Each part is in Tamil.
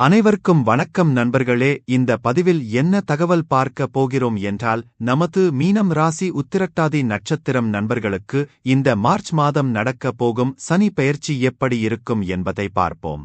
அனைவருக்கும் வணக்கம் நண்பர்களே இந்த பதிவில் என்ன தகவல் பார்க்க போகிறோம் என்றால் நமது மீனம் ராசி உத்திரட்டாதி நட்சத்திரம் நண்பர்களுக்கு இந்த மார்ச் மாதம் நடக்கப் போகும் சனி பெயர்ச்சி எப்படி இருக்கும் என்பதை பார்ப்போம்.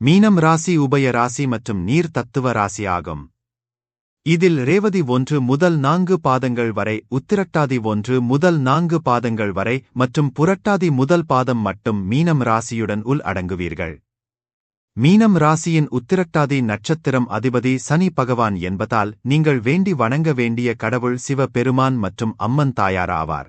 மீனம் ராசி உபய ராசி மற்றும் நீர் தத்துவ ராசி ஆகும். இதில் ரேவதி ஒன்று முதல் நான்கு பாதங்கள் வரை உத்திரட்டாதி ஒன்று முதல் நான்கு பாதங்கள் வரை மற்றும் புரட்டாதி முதல் பாதம் மட்டும் மீனம் ராசியுடன் உள் அடங்குவீர்கள். மீனம் ராசியின் உத்திரட்டாதி நட்சத்திரம் அதிபதி சனி பகவான் என்பதால் நீங்கள் வேண்டி வணங்க வேண்டிய கடவுள் சிவபெருமான் மற்றும் அம்மன் தாயார் ஆவார்.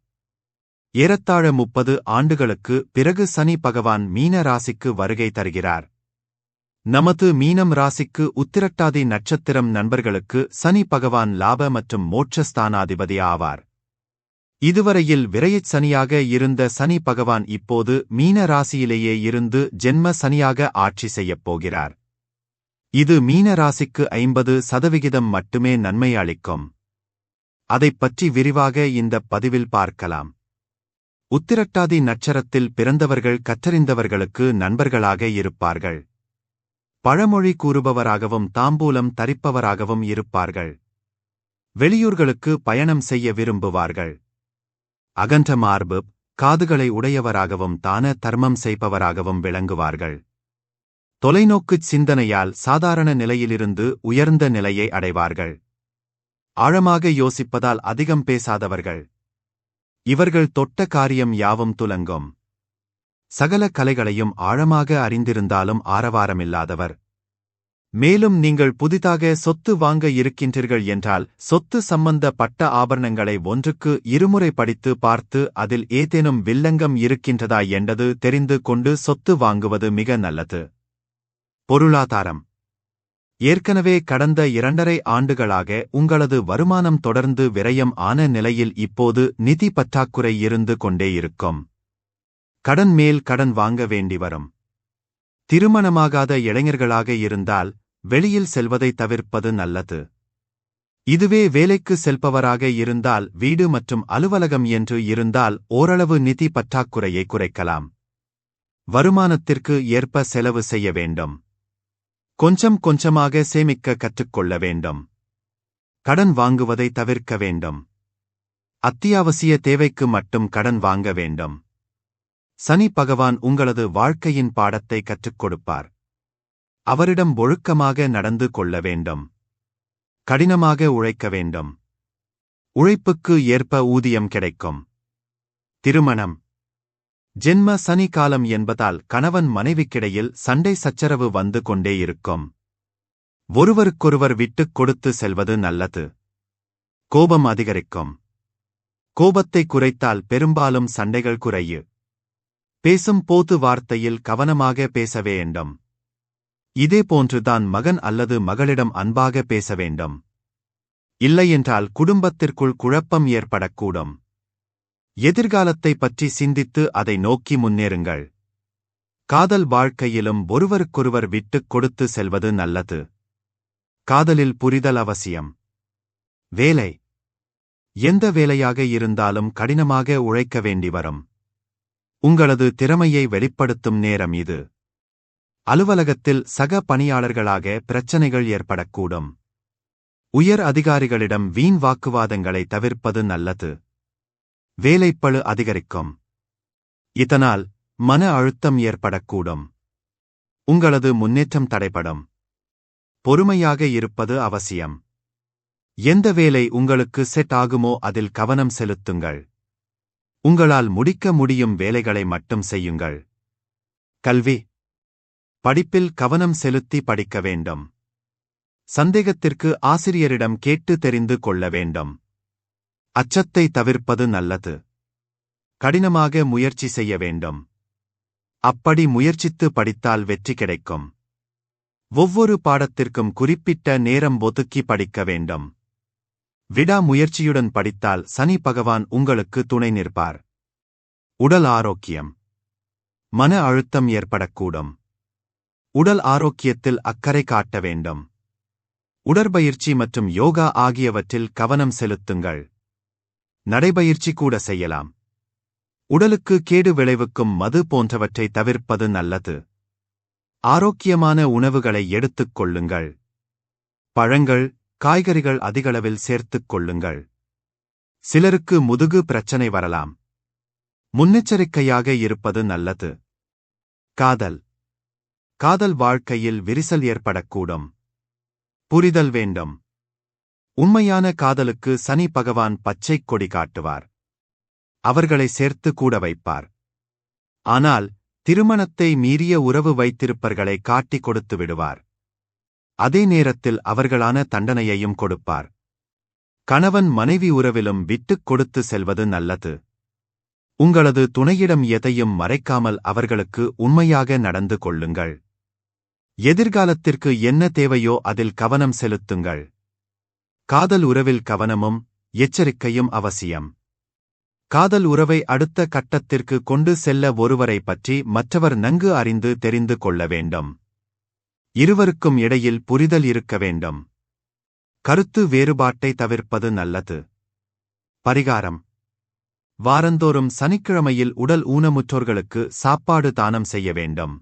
ஏறத்தாழ முப்பது ஆண்டுகளுக்கு பிறகு சனி பகவான் மீன ராசிக்கு வருகை தருகிறார். நமது மீனம் ராசிக்கு உத்திரட்டாதி நட்சத்திரம் நண்பர்களுக்கு சனி பகவான் லாப மற்றும் மோட்சஸ்தானாதிபதி ஆவார். இதுவரையில் விரையச் சனியாக இருந்த சனி பகவான் இப்போது மீன ராசியிலேயே இருந்து ஜென்ம சனியாக ஆட்சி செய்யப் போகிறார். இது மீன ராசிக்கு ஐம்பது சதவிகிதம் மட்டுமே நன்மை அளிக்கும். அதைப் பற்றி விரிவாக இந்த பதிவில் பார்க்கலாம். உத்திரட்டாதி நட்சரத்தில் பிறந்தவர்கள் கற்றறிந்தவர்களுக்கு நண்பர்களாக இருப்பார்கள். பழமொழி கூறுபவராகவும் தாம்பூலம் தரிப்பவராகவும் இருப்பார்கள். வெளியூர்களுக்கு பயணம் செய்ய விரும்புவார்கள். அகன்ற மார்பு காதுகளை உடையவராகவும் தான தர்மம் செய்பவராகவும் விளங்குவார்கள். தொலைநோக்குச் சிந்தனையால் சாதாரண நிலையிலிருந்து உயர்ந்த நிலையை அடைவார்கள். ஆழமாக யோசிப்பதால் அதிகம் பேசாதவர்கள். இவர்கள் தொட்ட காரியம் யாவும் துலங்கும். சகல கலைகளையும் ஆழமாக அறிந்திருந்தாலும் ஆரவாரமில்லாதவர். மேலும் நீங்கள் புதிதாக சொத்து வாங்க இருக்கின்றீர்கள் என்றால் சொத்து சம்பந்தப்பட்ட ஆபரணங்களை ஒன்றுக்கு இருமுறை படித்து பார்த்து அதில் ஏதேனும் வில்லங்கம் இருக்கின்றதா என்றது தெரிந்து கொண்டு சொத்து வாங்குவது மிக நல்லது. பொருளாதாரம். ஏற்கனவே கடந்த இரண்டரை ஆண்டுகளாக உங்களது வருமானம் தொடர்ந்து விரயம் ஆன நிலையில் இப்போது நிதி பற்றாக்குறை இருந்து கொண்டே இருக்கும். கடன் மேல் கடன் வாங்க வேண்டி வரும். திருமணமாகாத இளைஞர்களாக இருந்தால் வெளியில் செல்வதை தவிர்ப்பது நல்லது. இதுவே வேலைக்கு செல்பவராக இருந்தால் வீடு மற்றும் அலுவலகம் என்று இருந்தால் ஓரளவு நிதி பற்றாக்குறையை குறைக்கலாம். வருமானத்திற்கு ஏற்ப செலவு செய்ய வேண்டும். கொஞ்சம் கொஞ்சமாக சேமிக்க கற்றுக்கொள்ள வேண்டும். கடன் வாங்குவதை தவிர்க்க வேண்டும். அத்தியாவசிய தேவைக்கு மட்டும் கடன் வாங்க வேண்டும். சனி பகவான் உங்களது வாழ்க்கையின் பாடத்தை கற்றுக் கொடுப்பார். அவரிடம் ஒழுக்கமாக நடந்து கொள்ள வேண்டும். கடினமாக உழைக்க வேண்டும். உழைப்புக்கு ஏற்ப ஊதியம் கிடைக்கும். திருமணம். ஜென்ம சனி காலம் என்பதால் கணவன் மனைவிக்கிடையில் சண்டை சச்சரவு வந்து கொண்டே இருக்கும். ஒருவருக்கொருவர் விட்டுக் கொடுத்து செல்வது நல்லது. கோபம் அதிகரிக்கும். கோபத்தை குறைத்தால் பெரும்பாலும் சண்டைகள் குறையு. பேசும் போது வார்த்தையில் கவனமாக பேச வேண்டும். இதேபோன்றுதான் மகன் அல்லது மகளிடம் அன்பாக பேச வேண்டும். இல்லையென்றால் குடும்பத்திற்குள் குழப்பம் ஏற்படக்கூடும். எதிர்காலத்தை பற்றி சிந்தித்து அதை நோக்கி முன்னேறுங்கள். காதல் வாழ்க்கையிலும் ஒருவருக்கொருவர் விட்டுக் கொடுத்து செல்வது நல்லது. காதலில் புரிதல் அவசியம். வேலை. எந்த வேலையாக இருந்தாலும் கடினமாக உழைக்க வேண்டி வரும். உங்களது திறமையை வெளிப்படுத்தும் நேரம் இது. அலுவலகத்தில் சக பணியாளர்களாக பிரச்சனைகள் ஏற்படக்கூடும். உயர் அதிகாரிகளிடம் வீண் வாக்குவாதங்களை தவிர்ப்பது நல்லது. வேலைப்பளு அதிகரிக்கும். இதனால் மன அழுத்தம் ஏற்படக்கூடும். உங்களது முன்னேற்றம் தடைபடும். பொறுமையாக இருப்பது அவசியம். எந்த வேலை உங்களுக்கு செட் ஆகுமோ அதில் கவனம் செலுத்துங்கள். உங்களால் முடிக்க முடியும் வேலைகளை மட்டும் செய்யுங்கள். கல்வி. படிப்பில் கவனம் செலுத்தி படிக்க வேண்டும். சந்தேகத்திற்கு ஆசிரியரிடம் கேட்டு தெரிந்து கொள்ள வேண்டும். அச்சத்தை தவிர்ப்பது நல்லது. கடினமாக முயற்சி செய்ய வேண்டும். அப்படி முயற்சித்து படித்தால் வெற்றி கிடைக்கும். ஒவ்வொரு பாடத்திற்கும் குறிப்பிட்ட நேரம் ஒதுக்கி படிக்க வேண்டும். விடாமுயற்சியுடன் படித்தால் சனி பகவான் உங்களுக்கு துணை நிற்பார். உடல் ஆரோக்கியம். மன அழுத்தம் ஏற்படக்கூடும். உடல் ஆரோக்கியத்தில் அக்கறை காட்ட வேண்டும். உடற்பயிற்சி மற்றும் யோகா ஆகியவற்றில் கவனம் செலுத்துங்கள். நடைபயிற்சி கூட செய்யலாம். உடலுக்கு கேடு விளைவுக்கும் மது போன்றவற்றை தவிர்ப்பது நல்லது. ஆரோக்கியமான உணவுகளை எடுத்துக் கொள்ளுங்கள். பழங்கள் காய்கறிகள் அதிகளவில் சேர்த்துக் கொள்ளுங்கள். சிலருக்கு முதுகு பிரச்சனை வரலாம். முன்னெச்சரிக்கையாக இருப்பது நல்லது. காதல். காதல் வாழ்க்கையில் விரிசல் ஏற்படக்கூடும். புரிதல் வேண்டும். உண்மையான காதலுக்கு சனி பகவான் பச்சைக் கொடி காட்டுவார். அவர்களை சேர்த்து கூட வைப்பார். ஆனால் திருமணத்தை மீறிய உறவு வைத்திருப்பர்களை காட்டிக் கொடுத்து விடுவார். அதே நேரத்தில் அவர்களான தண்டனையையும் கொடுப்பார். கணவன் மனைவி உறவிலும் விட்டுக் கொடுத்து செல்வது நல்லது. உங்களது துணையிடம் எதையும் மறைக்காமல் அவர்களுக்கு உண்மையாக நடந்து கொள்ளுங்கள். எதிர்காலத்திற்கு என்ன தேவையோ அதில் கவனம் செலுத்துங்கள். காதல் உறவில் கவனமும் எச்சரிக்கையும் அவசியம். காதல் உறவை அடுத்த கட்டத்திற்கு கொண்டு செல்ல ஒருவரை பற்றி மற்றவர் நன்கு அறிந்து தெரிந்து கொள்ள வேண்டும். இருவருக்கும் இடையில் புரிதல் இருக்க வேண்டும். கருத்து வேறுபாட்டை தவிர்ப்பது நல்லது. பரிகாரம். வாரந்தோறும் சனிக்கிழமையில் உடல் ஊனமுற்றோர்களுக்கு சாப்பாடு தானம் செய்ய வேண்டும்.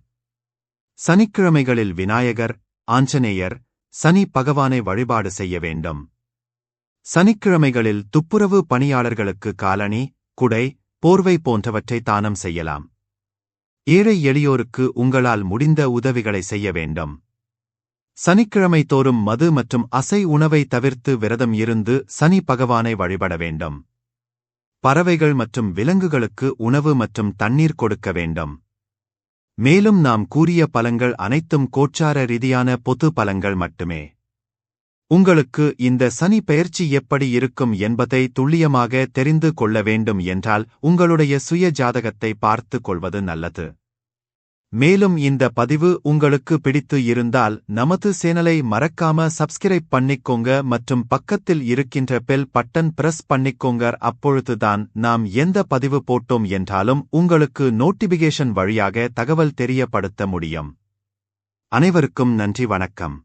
சனிக்கிழமைகளில் விநாயகர் ஆஞ்சநேயர் சனி பகவானை வழிபாடு செய்ய வேண்டும். சனிக்கிழமைகளில் துப்புரவு பணியாளர்களுக்கு காலணி குடை போர்வை போன்றவற்றை தானம் செய்யலாம். ஏழை எளியோருக்கு உங்களால் முடிந்த உதவிகளை செய்ய வேண்டும். சனிக்கிழமை தோறும் மது மற்றும் அசை உணவை தவிர்த்து விரதம் இருந்து சனி பகவானை வழிபட வேண்டும். பறவைகள் மற்றும் விலங்குகளுக்கு உணவு மற்றும் தண்ணீர் கொடுக்க வேண்டும். மேலும் நாம் கூறிய பலங்கள் அனைத்தும் கோச்சார ரீதியான பொது பலங்கள் மட்டுமே. உங்களுக்கு இந்த சனி பெயர்ச்சி எப்படி இருக்கும் என்பதை துல்லியமாக தெரிந்து கொள்ள வேண்டும் என்றால் உங்களுடைய சுய ஜாதகத்தை பார்த்துக் கொள்வது நல்லது. மேலும் இந்த பதிவு உங்களுக்கு பிடித்து இருந்தால் நமது சேனலை மறக்காம சப்ஸ்கிரைப் பண்ணிக்கோங்க மற்றும் பக்கத்தில் இருக்கின்ற பெல் பட்டன் பிரஸ் பண்ணிக்கோங்க. அப்பொழுதுதான் நாம் எந்த பதிவு போட்டோம் என்றாலும் உங்களுக்கு நோட்டிபிகேஷன் வழியாக தகவல் தெரியப்படுத்த முடியும். அனைவருக்கும் நன்றி வணக்கம்.